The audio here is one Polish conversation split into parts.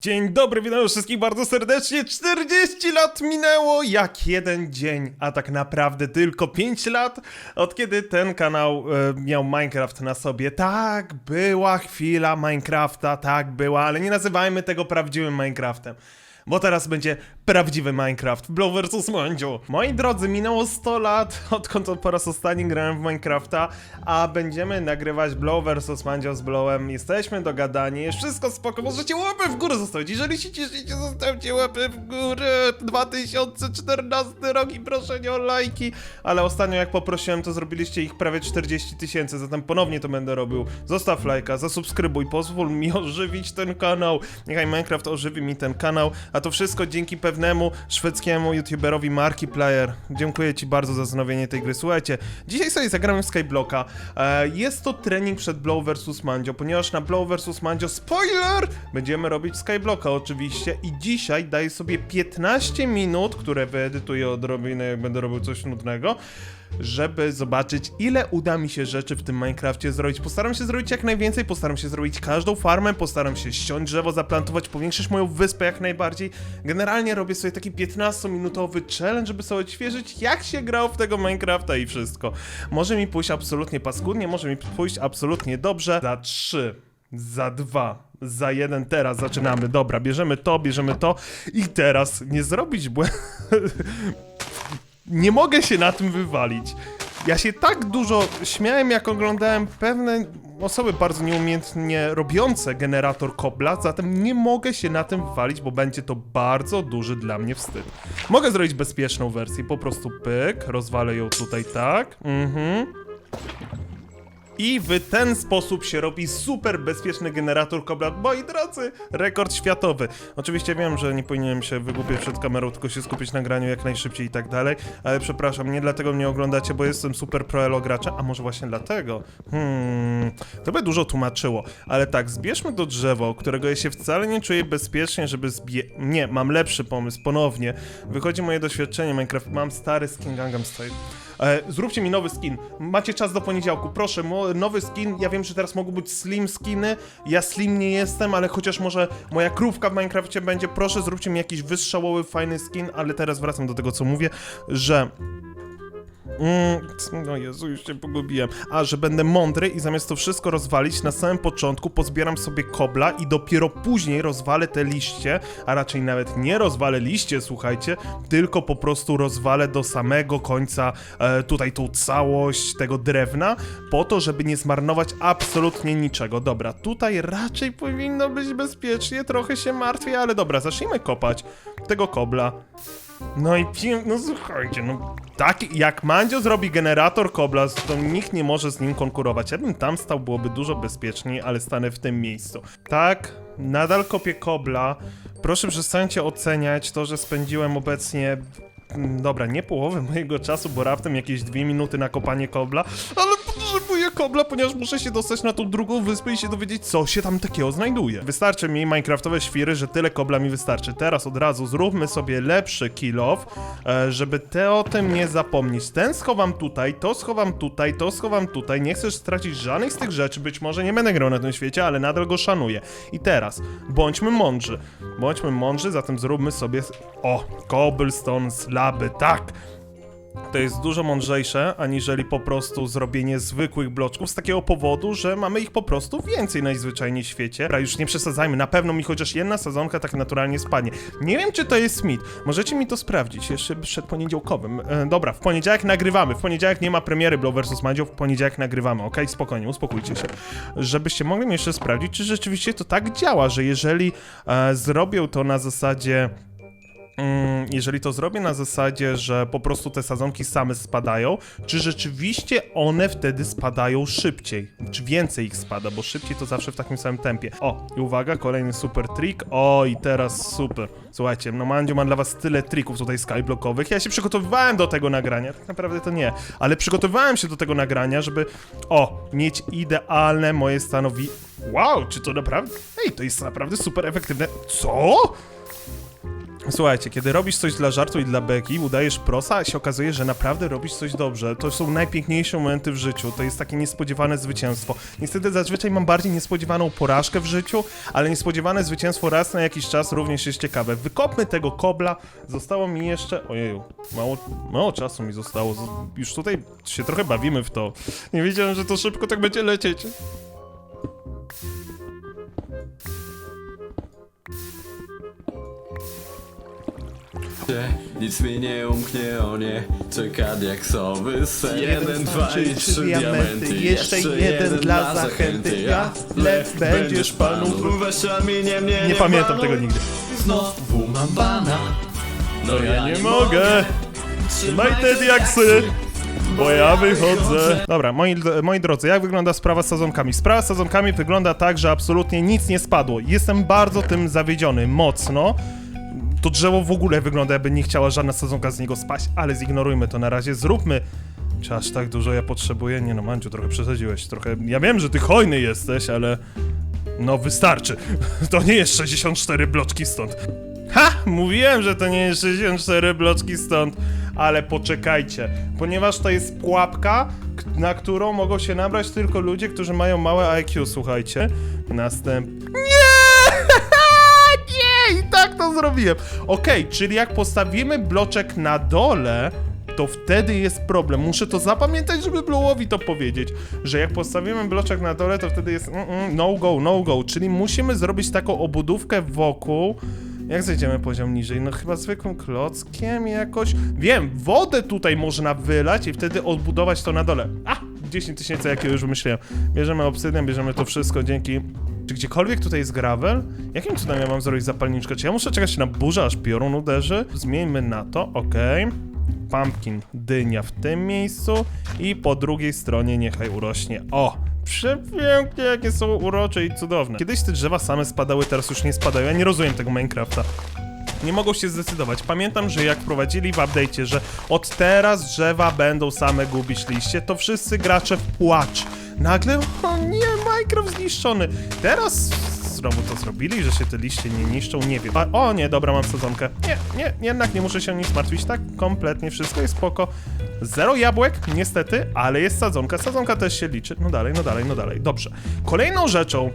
Dzień dobry, witam wszystkich bardzo serdecznie. 40 lat minęło jak jeden dzień, a tak naprawdę tylko 5 lat, od kiedy ten kanał e, miał Minecraft na sobie. Tak, była chwila Minecrafta, tak była, ale nie nazywajmy tego prawdziwym Minecraftem. Bo teraz będzie prawdziwy Minecraft, Blow vs. Mandzio. Moi drodzy, minęło 100 lat, odkąd po raz ostatni grałem w Minecrafta, a będziemy nagrywać Blow vs. Mandzio z Blowem. Jesteśmy dogadani, jest wszystko spoko, możecie łapy w górę zostawić. Jeżeli się cieszycie, zostawcie łapy w górę. 2014 rok i proszenie o lajki. Ale ostatnio jak poprosiłem, to zrobiliście ich prawie 40 tysięcy, zatem ponownie to będę robił. Zostaw lajka, zasubskrybuj, pozwól mi ożywić ten kanał. Niechaj Minecraft ożywi mi ten kanał, a to wszystko dzięki pewnemu szwedzkiemu youtuberowi Markiplier. Dziękuję ci bardzo za znowienie tej gry. Słuchajcie, dzisiaj sobie zagramy w Skyblocka. E, jest to trening przed Blow vs. Mandzio, ponieważ na Blow vs. Mandzio, spoiler, będziemy robić Skyblocka oczywiście i dzisiaj daję sobie 15 minut, które wyedytuję odrobinę, jak będę robił coś nudnego, żeby zobaczyć, ile uda mi się rzeczy w tym Minecrafcie zrobić. Postaram się zrobić jak najwięcej, postaram się zrobić każdą farmę, postaram się ściąć drzewo, zaplantować, powiększyć moją wyspę jak najbardziej. Generalnie robię sobie taki 15-minutowy challenge, żeby sobie odświeżyć, jak się grało w tego Minecrafta i wszystko. Może mi pójść absolutnie paskudnie, może mi pójść absolutnie dobrze. Za 3, za 2, za jeden teraz zaczynamy. Dobra, bierzemy to, bierzemy to i teraz nie zrobić błędu. nie mogę się na tym wywalić. Ja się tak dużo śmiałem, jak oglądałem pewne osoby bardzo nieumiejętnie robiące generator kobla, zatem nie mogę się na tym wywalić, bo będzie to bardzo duży dla mnie wstyd. Mogę zrobić bezpieczną wersję, po prostu pyk, rozwalę ją tutaj tak, mhm. I w ten sposób się robi super bezpieczny generator kobla. Moi drodzy, rekord światowy. Oczywiście wiem, że nie powinienem się wygłupiać przed kamerą, tylko się skupić na graniu jak najszybciej i tak dalej, ale przepraszam, nie dlatego mnie oglądacie, bo jestem super pro elo graczem, a może właśnie dlatego? Hmm, to by dużo tłumaczyło. Ale tak, zbierzmy to drzewo, którego ja się wcale nie czuję bezpiecznie, żeby zbie... Nie, mam lepszy pomysł, ponownie. Wychodzi moje doświadczenie Minecraft, mam stary skin Gangnam Style. E, zróbcie mi nowy skin. Macie czas do poniedziałku. Proszę, nowy skin. Ja wiem, że teraz mogą być slim skiny. Ja slim nie jestem, ale chociaż może moja krówka w Minecrafcie będzie. Proszę, zróbcie mi jakiś wystrzałowy, fajny skin. Ale teraz wracam do tego, co mówię, że Mm, no Jezu, już się pogubiłem. A, że będę mądry i zamiast to wszystko rozwalić, na samym początku pozbieram sobie kobla i dopiero później rozwalę te liście, a raczej nawet nie rozwalę liście, słuchajcie, tylko po prostu rozwalę do samego końca e, tutaj tą całość tego drewna, po to, żeby nie zmarnować absolutnie niczego. Dobra, tutaj raczej powinno być bezpiecznie, trochę się martwię, ale dobra, zacznijmy kopać tego kobla. No i pim, no słuchajcie, no tak jak Mandzio zrobi generator kobla, to nikt nie może z nim konkurować. Ja bym tam stał, byłoby dużo bezpieczniej, ale stanę w tym miejscu. Tak, nadal kopię kobla. Proszę przestańcie oceniać to, że spędziłem obecnie... mm, Dobra, nie połowę mojego czasu, bo raptem jakieś dwie minuty na kopanie kobla, ale kobla, ponieważ muszę się dostać na tą drugą wyspę i się dowiedzieć, co się tam takiego znajduje. Wystarczy mi minecraftowe świry, że tyle kobla mi wystarczy. Teraz od razu zróbmy sobie lepszy kill off, e, żeby te o tym nie zapomnieć. Ten schowam tutaj, to schowam tutaj, to schowam tutaj. Nie chcesz stracić żadnych z tych rzeczy, być może nie będę grał na tym świecie, ale nadal go szanuję. I teraz, bądźmy mądrzy. Bądźmy mądrzy, zatem zróbmy sobie... O, cobblestone slaby, tak! To jest dużo mądrzejsze, aniżeli po prostu zrobienie zwykłych bloczków z takiego powodu, że mamy ich po prostu więcej najzwyczajniej w świecie. Dobra, już nie przesadzajmy, na pewno mi chociaż jedna sezonka tak naturalnie spadnie. Nie wiem, czy to jest mit. Możecie mi to sprawdzić jeszcze przed poniedziałkowym. E, dobra, w poniedziałek nagrywamy. W poniedziałek nie ma premiery Blow vs. Mandzio, w poniedziałek nagrywamy, okej? Spokojnie, uspokójcie się. Żebyście mogli mi jeszcze sprawdzić, czy rzeczywiście to tak działa, że jeżeli e, zrobią to na zasadzie jeżeli to zrobię na zasadzie, że po prostu te sadzonki same spadają, czy rzeczywiście one wtedy spadają szybciej? Czy więcej ich spada, bo szybciej to zawsze w takim samym tempie. O, i uwaga, kolejny super trik. O, i teraz super. Słuchajcie, no Mandziu ma dla was tyle trików tutaj skyblockowych. Ja się przygotowywałem do tego nagrania, tak naprawdę to nie, ale przygotowywałem się do tego nagrania, żeby, o, mieć idealne moje stanowi... Wow, czy to naprawdę... Ej, to jest naprawdę super efektywne. Co? Słuchajcie, kiedy robisz coś dla żartu i dla beki, udajesz prosa, a się okazuje, że naprawdę robisz coś dobrze. To są najpiękniejsze momenty w życiu. To jest takie niespodziewane zwycięstwo. Niestety zazwyczaj mam bardziej niespodziewaną porażkę w życiu, ale niespodziewane zwycięstwo raz na jakiś czas również jest ciekawe. Wykopmy tego kobla. Zostało mi jeszcze... Ojeju, mało, mało czasu mi zostało. Już tutaj się trochę bawimy w to. Nie wiedziałem, że to szybko tak będzie lecieć. Nic mi nie umknie, o nie Czeka diaksowy sen Jeden, dwa i trzy diamenty. Jeszcze jeden dla zachęty. Ja, lew, będziesz panu. Weź mnie, mnie Nie pamiętam tego nigdy. Znowu mam bana No ja Nie mogę! Trzymaj te diaksy! Bo ja wychodzę. Dobra, moi, moi drodzy, jak wygląda sprawa z sadzonkami? Sprawa z sadzonkami wygląda tak, że absolutnie nic nie spadło. Jestem bardzo tym zawiedziony, mocno. To drzewo w ogóle wygląda, jakby nie chciała żadna sadzonka z niego spaść, ale zignorujmy to na razie. Zróbmy. Czy aż tak dużo ja potrzebuję? Nie no, Manciu, trochę przesadziłeś. Trochę. Ja wiem, że ty hojny jesteś, ale. No, wystarczy. To nie jest 64 bloczki stąd. Ha! Mówiłem, że to nie jest 64 bloczki stąd, ale poczekajcie, ponieważ to jest pułapka, na którą mogą się nabrać tylko ludzie, którzy mają małe IQ, słuchajcie. Następ... Nie! nie! I tak to zrobiłem. Okej, czyli jak postawimy bloczek na dole, to wtedy jest problem. Muszę to zapamiętać, żeby Blue'owi to powiedzieć, że jak postawimy bloczek na dole, to wtedy jest mm, mm, no go, no go, czyli musimy zrobić taką obudówkę wokół. Jak zejdziemy poziom niżej? No chyba zwykłym klockiem jakoś. Wiem, wodę tutaj można wylać i wtedy odbudować to na dole. A! 10 tysięcy, jakie już wymyśliłem. Bierzemy obsydian, bierzemy to wszystko dzięki... Czy gdziekolwiek tutaj jest gravel? Jakim cudem ja mam zrobić zapalniczkę? Czy ja muszę czekać na burzę, aż piorun uderzy? Zmieńmy na to, okej. Pumpkin, dynia w tym miejscu i po drugiej stronie niechaj urośnie. O! Przepięknie, jakie są urocze i cudowne. Kiedyś te drzewa same spadały, teraz już nie spadają. Ja nie rozumiem tego Minecrafta. Nie mogą się zdecydować. Pamiętam, że jak wprowadzili w update'cie, że od teraz drzewa będą same gubić liście, to wszyscy gracze w płacz. Nagle, o nie, Minecraft zniszczony. Teraz znowu to zrobili, że się te liście nie niszczą, nie wiem. A, o nie, dobra, mam sadzonkę. Nie, nie, jednak nie muszę się nic martwić, tak kompletnie, wszystko jest spoko. Zero jabłek, niestety, ale jest sadzonka. Sadzonka też się liczy. No dalej, no dalej, no dalej. Dobrze. Kolejną rzeczą,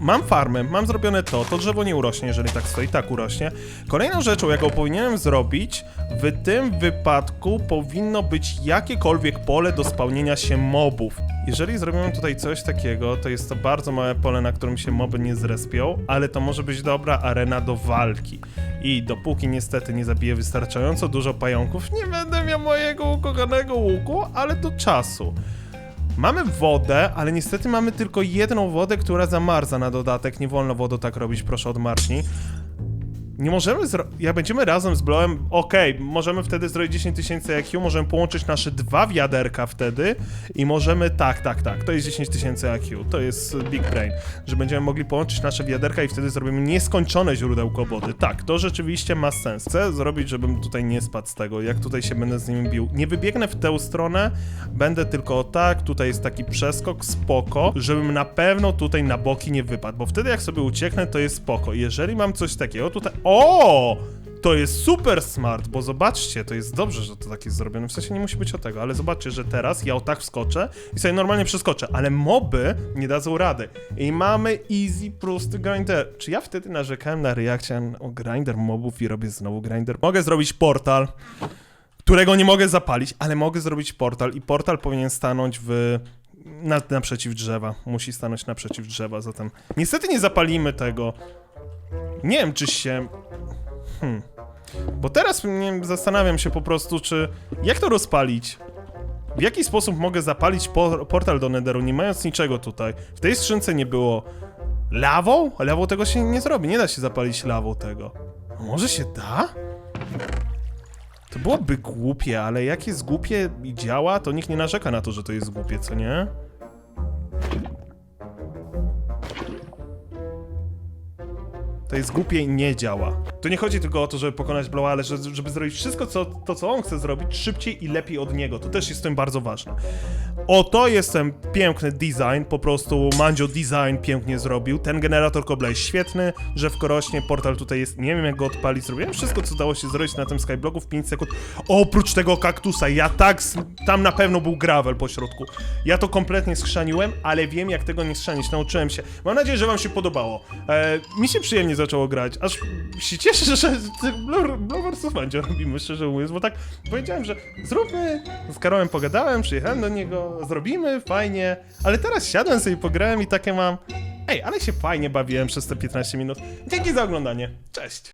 Mam farmę, mam zrobione to, to drzewo nie urośnie, jeżeli tak stoi, tak urośnie. Kolejną rzeczą, jaką powinienem zrobić, w tym wypadku powinno być jakiekolwiek pole do spełnienia się mobów. Jeżeli zrobimy tutaj coś takiego, to jest to bardzo małe pole, na którym się moby nie zrespią, ale to może być dobra arena do walki. I dopóki niestety nie zabiję wystarczająco dużo pająków, nie będę miał mojego ukochanego łuku, ale do czasu. Mamy wodę, ale niestety mamy tylko jedną wodę, która zamarza na dodatek. Nie wolno wodą tak robić, proszę odmarznij. Nie możemy zro... Jak będziemy razem z Blowem, okej, możemy wtedy zrobić 10 tysięcy IQ, możemy połączyć nasze dwa wiaderka wtedy i możemy, tak, tak, tak, to jest 10 tysięcy IQ, to jest Big Brain, że będziemy mogli połączyć nasze wiaderka i wtedy zrobimy nieskończone źródełko wody. Tak, to rzeczywiście ma sens. Chcę zrobić, żebym tutaj nie spadł z tego, jak tutaj się będę z nimi bił. Nie wybiegnę w tę stronę, będę tylko tak, tutaj jest taki przeskok, spoko, żebym na pewno tutaj na boki nie wypadł, bo wtedy jak sobie ucieknę, to jest spoko. Jeżeli mam coś takiego tutaj... O! To jest super smart, bo zobaczcie, to jest dobrze, że to tak jest zrobione. W sensie nie musi być o tego, ale zobaczcie, że teraz ja o tak wskoczę i sobie normalnie przeskoczę, ale moby nie dadzą rady. I mamy easy, prosty grinder. Czy ja wtedy narzekałem na reakcję o grinder mobów i robię znowu grinder? Mogę zrobić portal, którego nie mogę zapalić, ale mogę zrobić portal i portal powinien stanąć w... Na, naprzeciw drzewa. Musi stanąć naprzeciw drzewa, zatem niestety nie zapalimy tego. Nie wiem, czy się. Hmm. Bo teraz nie, zastanawiam się po prostu, czy. Jak to rozpalić? W jaki sposób mogę zapalić por portal do Netheru, nie mając niczego tutaj? W tej skrzynce nie było. Lawą? Lawą tego się nie zrobi, nie da się zapalić lawą tego. A może się da? To byłoby głupie, ale jak jest głupie i działa, to nikt nie narzeka na to, że to jest głupie, co nie? Jest głupie i nie działa. To nie chodzi tylko o to, żeby pokonać Blowa, ale że, żeby zrobić wszystko, co, to, co on chce zrobić, szybciej i lepiej od niego. To też jest w tym bardzo ważne. Oto jest ten piękny design, po prostu Mandzio design pięknie zrobił. Ten generator kobla jest świetny, że w korośnie portal tutaj jest, nie wiem jak go odpalić, zrobiłem wszystko, co dało się zrobić na tym skyblocku w 5 sekund. Oprócz tego kaktusa, ja tak, tam na pewno był gravel po środku. Ja to kompletnie skrzaniłem, ale wiem jak tego nie skrzanić, nauczyłem się. Mam nadzieję, że wam się podobało. E, mi się przyjemnie zaczęło grać, aż się cieszę, że Blow vs. Mandzio robimy, szczerze mówiąc, bo tak powiedziałem, że zróbmy, z Karolem pogadałem, przyjechałem do niego, zrobimy, fajnie, ale teraz siadłem sobie, pograłem i takie mam, ej, ale się fajnie bawiłem przez te 15 minut. Dzięki za oglądanie, cześć!